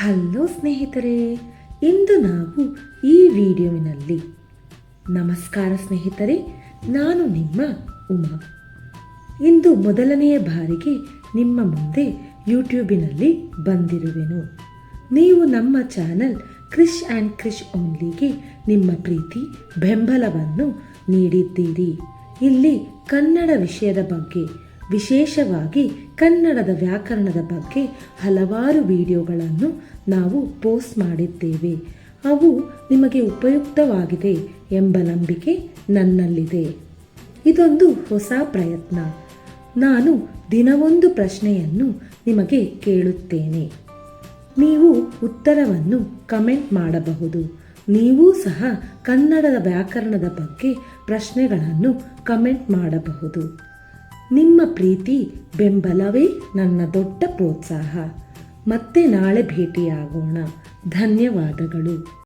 Hello ಸ್ನೇಹಿತರೆ, ಇಂದು ನಾವು ಈ ವಿಡಿಯೋವಿನಲ್ಲಿ ನಮಸ್ಕಾರ ಸ್ನೇಹಿತರೆ, ನಾನು ನಿಮ್ಮ ಉಮಾ. ಇಂದು ಮೊದಲನೆಯ ಬಾರಿಗೆ ನಿಮ್ಮ ಮುಂದೆ ಯೂಟ್ಯೂಬಿನಲ್ಲಿ ಬಂದಿರುವೆನು. ನೀವು ನಮ್ಮ ಚಾನಲ್ ಕ್ರಿಶ್ ಆ್ಯಂಡ್ ಕ್ರಿಶ್ ಓನ್ಲಿಗೆ ನಿಮ್ಮ ಪ್ರೀತಿ, ಬೆಂಬಲವನ್ನು ನೀಡಿದ್ದೀರಿ. ಇಲ್ಲಿ ಕನ್ನಡ ವಿಷಯದ ಬಗ್ಗೆ ವಿಶೇಷವಾಗಿ ಕನ್ನಡದ ವ್ಯಾಕರಣದ ಬಗ್ಗೆ ಹಲವಾರು ವಿಡಿಯೋಗಳನ್ನು ನಾವು ಪೋಸ್ಟ್ ಮಾಡಿದ್ದೇವೆ. ಅವು ನಿಮಗೆ ಉಪಯುಕ್ತವಾಗಿದೆ ಎಂಬ ನಂಬಿಕೆ ನನ್ನಲ್ಲಿದೆ. ಇದೊಂದು ಹೊಸ ಪ್ರಯತ್ನ. ನಾನು ದಿನವೊಂದು ಪ್ರಶ್ನೆಯನ್ನು ನಿಮಗೆ ಕೇಳುತ್ತೇನೆ. ನೀವು ಉತ್ತರವನ್ನು ಕಮೆಂಟ್ ಮಾಡಬಹುದು. ನೀವೂ ಸಹ ಕನ್ನಡದ ವ್ಯಾಕರಣದ ಬಗ್ಗೆ ಪ್ರಶ್ನೆಗಳನ್ನು ಕಮೆಂಟ್ ಮಾಡಬಹುದು. ನಿಮ್ಮ ಪ್ರೀತಿ ಬೆಂಬಲವೇ ನನ್ನ ದೊಡ್ಡ ಪ್ರೋತ್ಸಾಹ. ಮತ್ತೆ ನಾಳೆ ಭೇಟಿಯಾಗೋಣ. ಧನ್ಯವಾದಗಳು.